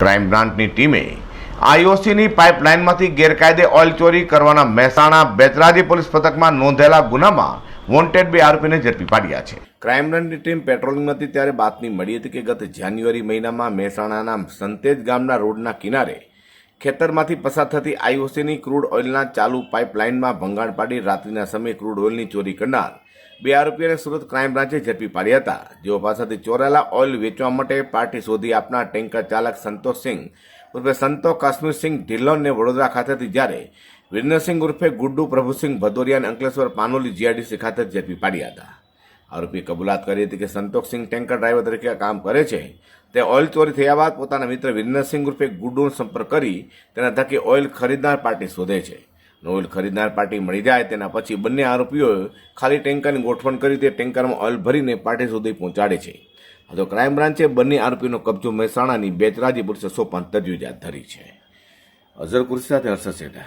Crime બ્રાન્ચની ટીમે આઈઓસીની પાઇપલાઇનમાંથી ગેરકાયદે ઓઇલ ચોરી કરવાના મહેસાણા બેચરાજી પોલીસ પથકમાં નોંધેલા ગુનામાં વોન્ટેડ બે આરોપીને ઝડપી પાડ્યા છે. ક્રાઇમ બ્રાન્ચની ટીમ પેટ્રોલિંગમાં હતી ત્યારે બાતમી મળી હતી કે ગત જાન્યુઆરી મહિનામાં મહેસાણાના સંતેજ ગામના રોડના કિનારે ખેતરમાંથી પસાર થતી આઈઓસીની ક્રૂડ ઓઇલના ચાલુ પાઇપલાઇનમાં ભંગાણ પાડી રાત્રિના સમયે ક્રૂડ ઓઇલની ચોરી કરનાર બે આરોપીઓને સુરત ક્રાઇમ બ્રાન્ચે ઝડપી પાડ્યા હતા. જેઓ પાસેથી ચોરાયેલા ઓઇલ વેચવા માટે પાર્ટી શોધી આપનાર ટેન્કર ચાલક સંતોષસિંહ ઉર્ફે સંતો કાશ્મીરસિંહ ઢિલ્લોનને વડોદરા ખાતેથી જ્યારે વિરેન્દ્રસિંહ ઉર્ફે ગુડ્ડુ પ્રભુસિંહ ભદોરિયા અને અંકલેશ્વર પાનોલી જીઆઈડીસી ખાતે ઝડપી પાડ્યા હતા. આરોપીએ કબૂલાત કરી હતી કે સંતોષસિંહ ટેન્કર ડ્રાઈવર તરીકે કામ કરે છે. તે ઓઇલ ચોરી થયા બાદ પોતાના મિત્ર વિરેન્દ્રસિંહ રૂપે ગુડ્ડુનો સંપર્ક કરી તેના થકી ઓઇલ ખરીદનાર પાર્ટી શોધે છે. ઓઇલ ખરીદનાર પાર્ટી મળી જાય તેના પછી બંને આરોપીઓએ ખાલી ટેન્કરની ગોઠવણ કરી તે ટેન્કરમાં ઓઇલ ભરીને પાર્ટી સુધી પહોંચાડે છે. તો ક્રાઇમ બ્રાન્ચે બંને આરોપીનો કબજો મહેસાણાની બેચરાજી પોલીસે સોંપવાની તજવીજ હાથ ધરી છે. અઝર કુર્સી સાથે હર્ષદ